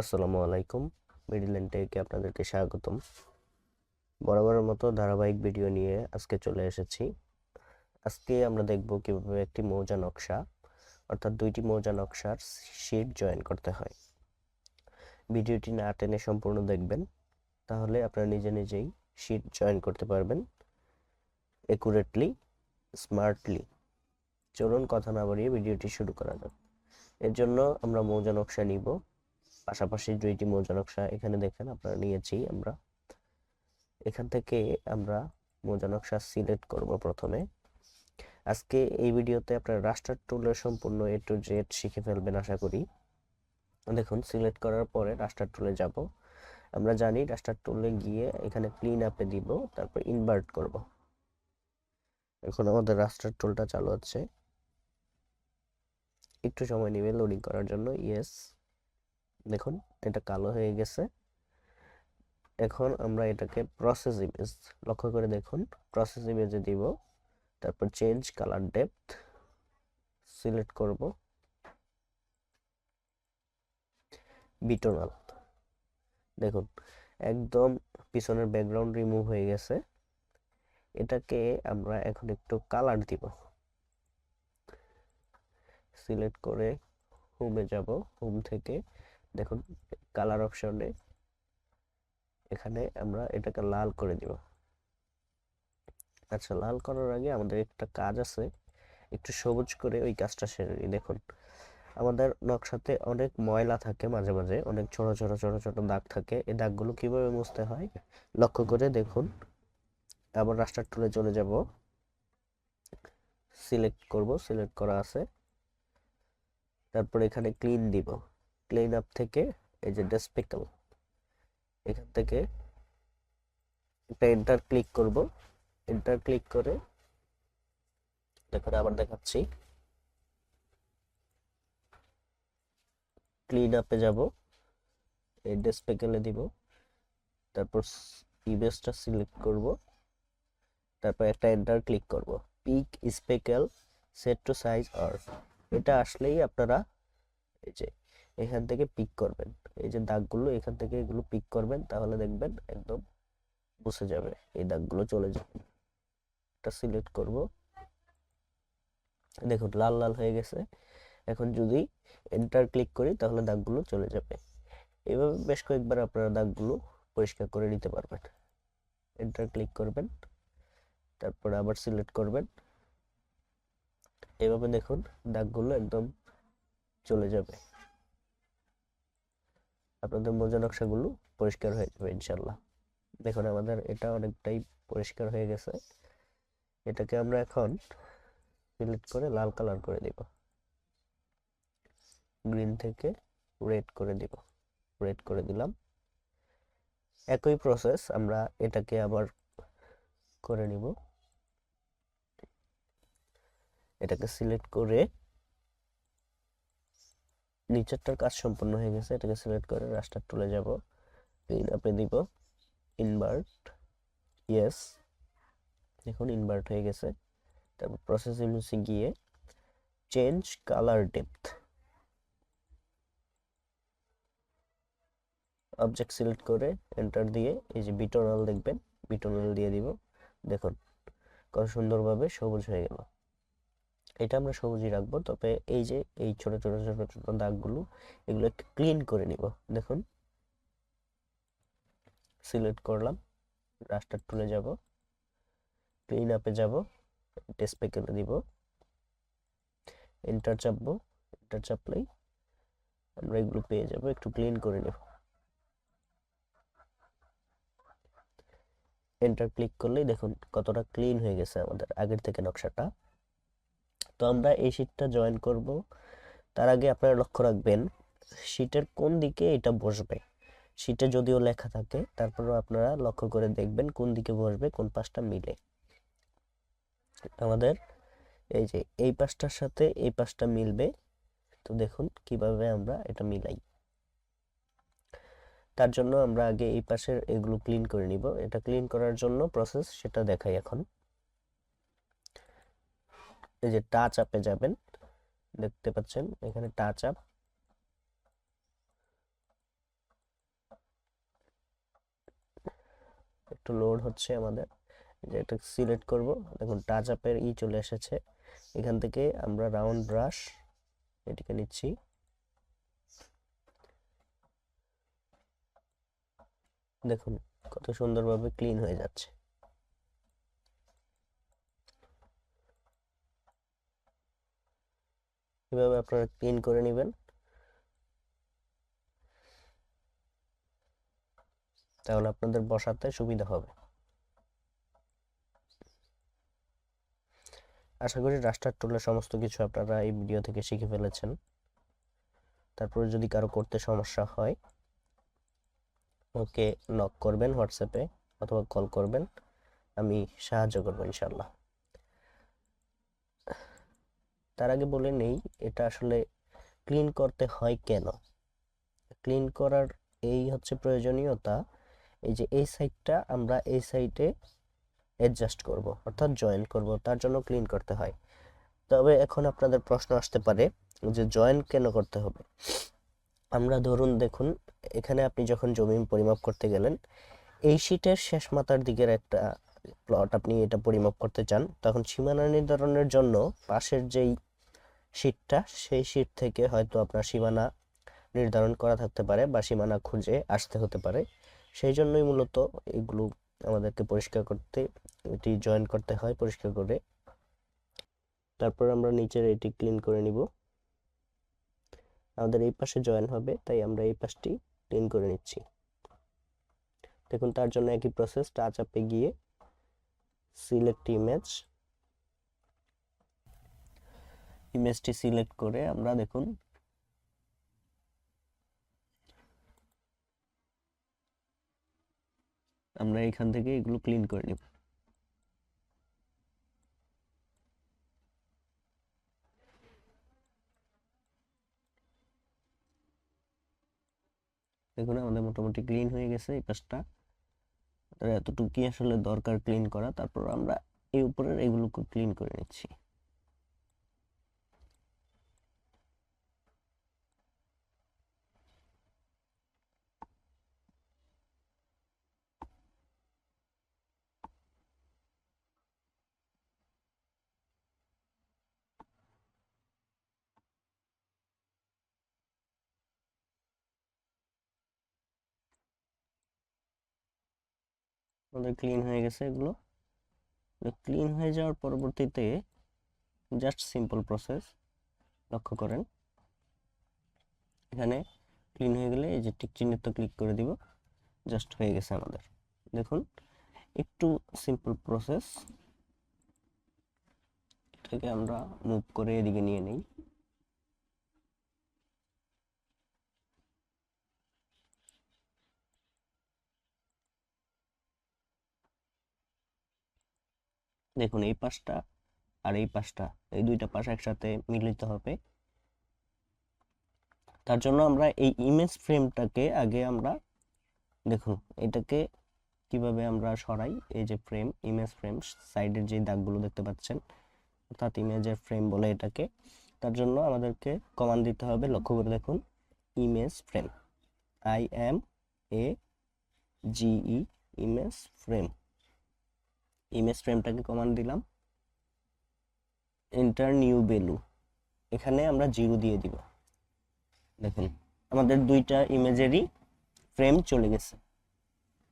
আসসালামু আলাইকুম। মিডিল্যান্ড টেকে আপনাদেরকে স্বাগতম। বরাবরের মতো ধারাবাহিক ভিডিও নিয়ে আজকে চলে এসেছি। আজকে আমরা দেখব কীভাবে একটি মৌজা নকশা, অর্থাৎ দুইটি মৌজা নকশার শিট জয়েন করতে হয়। ভিডিওটি না টেনে সম্পূর্ণ দেখবেন, তাহলে আপনারা নিজে নিজেই শিট জয়েন করতে পারবেন। একুরেটলি স্মার্টলি চলুন কথা না বাড়িয়ে ভিডিওটি শুরু করা যাক। এর জন্য আমরা মৌজা নকশা নিব। পাশাপাশি দুইটি মৌজা নকশা এখানে দেখেন আপনারা নিয়েছি আমরা। এখান থেকে আমরা মৌজা নকশা সিলেক্ট করব প্রথমে। আজকে এই ভিডিওতে আপনারা রাস্টার টুলের সম্পূর্ণ এ টু জেড শিখে ফেলবেন আশা করি। দেখুন, সিলেক্ট করার পরে রাস্টার টুলে যাব। আমরা জানি রাস্টার টুলে গিয়ে এখানে ক্লিন আপে দিব, তারপর ইনভার্ট করব। এখন আমাদের রাস্টার টুলটা চালু আছে। একটু সময় নেবে লোডিং করার জন্য ইয়েস দেখুন, এটা কালো হয়ে গেছে। এখন আমরা এটাকে প্রসেস ইমেজ লক্ষ্য করে দেখুন প্রসেস ইমেজে দিব, তারপর চেঞ্জ কালার ডেপথ সিলেক্ট করব। বিটোনাল দেখুন, একদম পিছনের ব্যাকগ্রাউন্ড রিমুভ হয়ে গেছে। এটাকে আমরা এখন একটু কালার দিব। সিলেক্ট করে হোমে যাব হোম থেকে দেখুন কালার অপশনে এখানে আমরা এটাকে লাল করে দিব। আচ্ছা লাল করার আগে আমাদের একটা কাজ আছে, একটু সবুজ করে ওই কাজটা সেরে নিই। দেখুন, আমাদের নকশাতে অনেক ময়লা থাকে মাঝে মাঝে, অনেক ছোট ছোট ছোট ছোট দাগ থাকে। এই দাগগুলো কীভাবে মুছতে হয়? লক্ষ্য করে দেখুন, আবার রাস্টার টুলে চলে যাব। সিলেক্ট করব সিলেক্ট করা আছে। তারপর এখানে ক্লিন দিব। ক্লিন আপ থেকে এই যে ডেসপেকল এখান থেকে একটা এন্টার ক্লিক করব। এন্টার ক্লিক করে দেখুন আবার দেখাচ্ছি। ক্লিন আপে যাব, এই ডেসপেকেলে দিব, তারপর ইমেজটা সিলেক্ট করব, তারপর একটা এন্টার ক্লিক করব। Pick speckle set to size আর এটা আসলেই আপনারা এই যে এখান থেকে পিক করবেন। এই যে দাগগুলো, এখান থেকে এগুলো পিক করবেন, তাহলে দেখবেন একদম বসে যাবে। এই দাগগুলো চলে যাবে। এটা সিলেক্ট করব। দেখুন, লাল লাল হয়ে গেছে। এখন যদি এন্টার ক্লিক করি, তাহলে দাগগুলো চলে যাবে। এভাবে বেশ কয়েকবার আপনারা দাগগুলো পরিষ্কার করে নিতে পারবেন। এন্টার ক্লিক করবেন, তারপরে আবার সিলেক্ট করবেন। এভাবে দেখুন, দাগগুলো একদম চলে যাবে। আপনাদের মোজা নকশাগুলো পরিষ্কার হয়ে যাবে ইনশাল্লাহ দেখুন, আমাদের এটা অনেকটাই পরিষ্কার হয়ে গেছে। এটাকে আমরা এখন সিলেক্ট করে লাল কালার করে দিব। গ্রিন থেকে রেড করে দিব। রেড করে দিলাম। একই প্রসেস আমরা এটাকে আবার করে নিব। এটাকে সিলেক্ট করে নিচেরটার কাজ সম্পন্ন হয়ে গেছে, এটাকে সিলেক্ট করে রাস্টার তুলে যাব। ক্লিন আপে দিব ইনভার্ট ইয়েস দেখুন ইনভার্ট হয়ে গেছে। তারপর প্রসেস ইমেজে গিয়ে change colour depth object select করে এন্টার দিয়ে এই যে বিটোনাল দেখবেন বিটোনাল দিয়ে দিব। দেখুন, কত সুন্দরভাবে সবুজ হয়ে গেল। এটা আমরা সবুজই রাখব। তবে এই যে এই ছোট ছোট ছোট ছোট দাগগুলো, এগুলো একটু ক্লিন করে নিব। দেখুন। সিলেক্ট করলাম। রাস্টার টুলে যাব। ক্লিন আপে যাব। ডেসপেকেলে দিব। এন্টার চাপবো। এন্টার চাপলেই আমরা এগুলো পেয়ে যাব। একটু ক্লিন করে নেব। এন্টার ক্লিক করলেই দেখুন কতটা ক্লিন হয়ে গেছে আমাদের আগের থেকে নকশাটা। তো আমরা এই শীটটা জয়েন করব। তার আগে আপনারা লক্ষ্য রাখবেন শীটের কোন দিকে এটা বসবে। শীটে যদিও লেখা থাকে, তারপরেও আপনারা লক্ষ্য করে দেখবেন কোন দিকে বসবে, কোন পাশটা মিলে। আমাদের এই যে এই পাশটার সাথে এই পাশটা মিলবে, তো দেখুন কীভাবে আমরা এটা মিলাই। তার জন্য আমরা আগে এই পাশের এগুলো ক্লিন করে নিব। এটা ক্লিন করার জন্য প্রসেস সেটা দেখাই এখন। এই যে টাচ আপে যাবেন, দেখতে পাচ্ছেন, এখানে টাচ আপ একটু লোড হচ্ছে আমাদের। যে এটা সিলেক্ট করব। দেখুন টাচ আপের ই চলে এসেছে। এখান থেকে আমরা রাউন্ড ব্রাশ এটিকে নিচ্ছি। দেখুন, কত সুন্দরভাবে ক্লিন হয়ে যাচ্ছে। এভাবে আপনারা ক্লিন করে নেবেন। তাহলে আপনাদের বসাতে সুবিধা হবে। আশা করি রাস্টার টুলের সমস্ত কিছু আপনারা এই ভিডিও থেকে শিখে ফেলেছেন। তারপরে যদি কারও করতে সমস্যা হয়, ওকে নক করবেন হোয়াটসঅ্যাপে অথবা কল করবেন। আমি সাহায্য করব ইনশাল্লাহ তার আগে বলে নেই, এটা আসলে ক্লিন করতে হয় কেন? ক্লিন করার এই হচ্ছে প্রয়োজনীয়তা, এই যে এই সাইডটা আমরা এই সাইডে অ্যাডজাস্ট করব, অর্থাৎ জয়েন করব, তার জন্য ক্লিন করতে হয়। তবে এখন আপনাদের প্রশ্ন আসতে পারে যে জয়েন কেন করতে হবে? আমরা ধরুন দেখুন, এখানে আপনি যখন জমি পরিমাপ করতে গেলেন, এই শীটের শেষ মাথার দিকের একটা প্লট আপনি এটা পরিমাপ করতে চান, তখন সীমানা নির্ধারণের জন্য পাশের যেই শীটটা সেই শীট থেকে হয়তো আপনার সীমানা নির্ধারণ করা থাকতে পারে বা সীমানা খুঁজে আসতে হতে পারে। সেই জন্যই মূলত এগুলো আমাদেরকে পরিষ্কার করতে, এটি জয়েন করতে হয় পরিষ্কার করে। তারপর আমরা নিচের এটি ক্লিন করে নিব। আমাদের এই পাশে জয়েন হবে, তাই আমরা এই পাশটি ক্লিন করে নিচ্ছি। দেখুন, তার জন্য একই প্রসেস টাচ আপে গিয়ে সিলেক্ট ইমেজ ইমেজটি সিলেক্ট করে আমরা দেখুন, আমরা এখান থেকে এগুলো ক্লিন করে নিব। দেখুন আমাদের মোটামুটি ক্লিন হয়ে গেছে এই পাশটা। এতটুকুই আসলে দরকার ক্লিন করা। তারপর আমরা এই উপরের এগুলোকে ক্লিন করে নিচ্ছি। আমাদের ক্লিন হয়ে গেছে এগুলো। ক্লিন হয়ে যাওয়ার পরবর্তীতে জাস্ট সিম্পল প্রসেস লক্ষ্য করেন। এখানে ক্লিন হয়ে গেলে এই যে টিক চিহ্নিত ক্লিক করে দিব জাস্ট হয়ে গেছে আমাদের। দেখুন, একটু সিম্পল প্রসেস এটাকে আমরা মুভ করে এদিকে নিয়ে নেই। দেখুন, এই পাশটা আর এই পাশটা, এই দুইটা পাশ একসাথে মিলিত হবে। তার জন্য আমরা এই ইমেজ ফ্রেমটাকে আগে আমরা দেখুন, এটাকে কীভাবে আমরা সরাই, এই যে ফ্রেম ইমেজ ফ্রেম সাইডের যে দাগগুলো দেখতে পাচ্ছেন, অর্থাৎ ইমেজের ফ্রেম বলে এটাকে, তার জন্য আমাদেরকে কমান্ড দিতে হবে, লক্ষ্য করে দেখুন image frame I M A G E image frame image ফ্রেমটাকে command দিলাম। এন্টার নিউ ভ্যালু এখানে আমরা জিরো দিয়ে দিব। দেখুন, আমাদের দুইটা ইমেজেরই ফ্রেম চলে গেছে।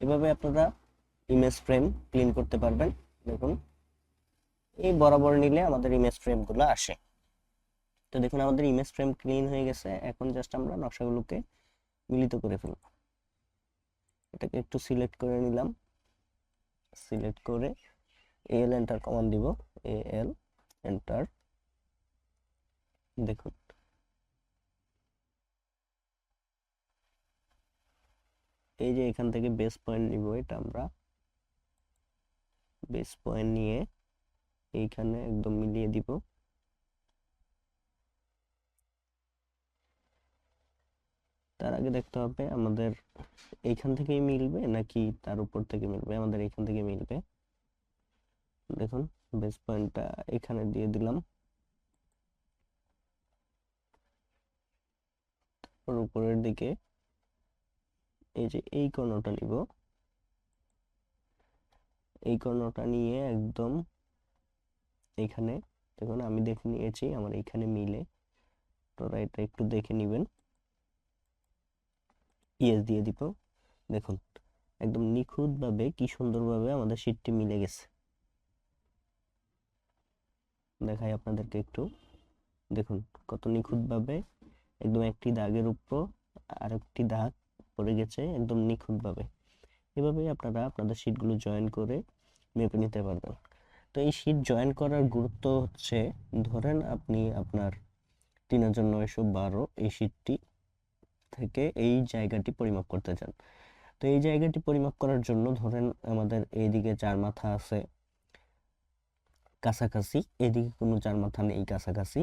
এভাবে আপনারা ইমেজ ফ্রেম ক্লিন করতে পারবেন। দেখুন, এই বরাবর নিলে আমাদের ইমেজ ফ্রেমগুলো আসে। তো দেখুন, আমাদের ইমেজ ফ্রেম ক্লিন হয়ে গেছে। এখন জাস্ট আমরা নকশাগুলোকে মিলিত করে ফেলব। এটাকে একটু সিলেক্ট করে নিলাম। সিলেক্ট করে এল এন্টার কমান দিব এ এল এন্টার। দেখুন। এই যে এখান থেকে বেস পয়েন্ট নিব, এটা আমরা বেস পয়েন্ট নিয়ে এইখানে একদম মিলিয়ে দিব। তার আগে দেখতে হবে আমাদের এইখান থেকেই মিলবে নাকি তার উপর থেকে মিলবে? আমাদের এইখান থেকে মিলবে। দেখুন বেস পয়েন্টটা এখানে দিয়ে দিলাম। তারপর উপরের দিকে এই যে এই কর্ণটা নিব। এই কর্ণটা নিয়ে একদম এখানে, দেখুন আমি দেখে নিয়েছি, আমার এইখানে মিলে। আপনারা এটা একটু দেখে নেবেন। ইয়েস দিয়ে দিব। দেখুন, একদম নিখুঁতভাবে কি সুন্দরভাবে আমাদের শীটটি মিলে গেছে। দেখাই আপনাদেরকে একটু। দেখুন, কত নিখুঁতভাবে একদম একটি দাগের উপর আরেকটি দাগ পড়ে গেছে, একদম নিখুঁতভাবে। এভাবে আপনারা আপনাদের শীটগুলো জয়েন করে মেপে নিতে পারবেন। তো এই শীট জয়েন করার গুরুত্ব হচ্ছে, ধরেন আপনি আপনার তিন হাজার নয়শো বারো এই শীটটি থেকে এই জায়গাটি পরিমাপ করতে চান। তো এই জায়গাটি পরিমাপ করার জন্য ধরেন আমাদের এইদিকে চার মাথা আছে কাছাকাছি, এদিকে কোনো চার মাথা নেই কাছাকাছি।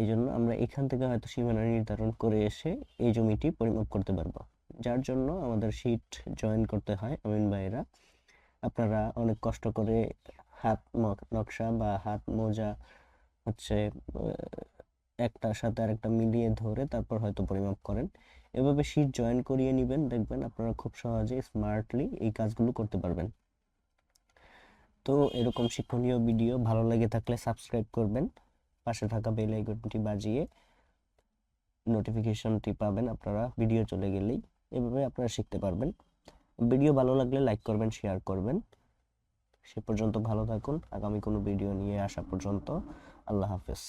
এই জন্য আমরা এখান থেকে হয়তো সীমানা নির্ধারণ করে এসে এই জমিটি পরিমাপ করতে পারব। যার জন্য আমাদের শীট জয়েন করতে হয় আমিন ভাইয়েরা। আপনারা অনেক কষ্ট করে হাত নকশা বা হাত মোজা হচ্ছে একটার সাথে আরেকটা মিলিয়ে ধরে তারপর হয়তো পরিমাপ করেন। এভাবে শীট জয়েন করিয়ে নেবেন। দেখবেন আপনারা খুব সহজে স্মার্টলি এই কাজগুলো করতে পারবেন। তো এরকম শিক্ষণীয় ভিডিও ভালো লেগে থাকলে সাবস্ক্রাইব করবেন। পাশে থাকা বেল আইকনটি বাজিয়ে নোটিফিকেশনটি পাবেন আপনারা ভিডিও চলে গেলেই। এভাবে আপনারা শিখতে পারবেন। ভিডিও ভালো লাগলে লাইক করবেন শেয়ার করবেন। সে পর্যন্ত ভালো থাকুন। আগামী কোনো ভিডিও নিয়ে আসা পর্যন্ত আল্লাহ হাফেজ।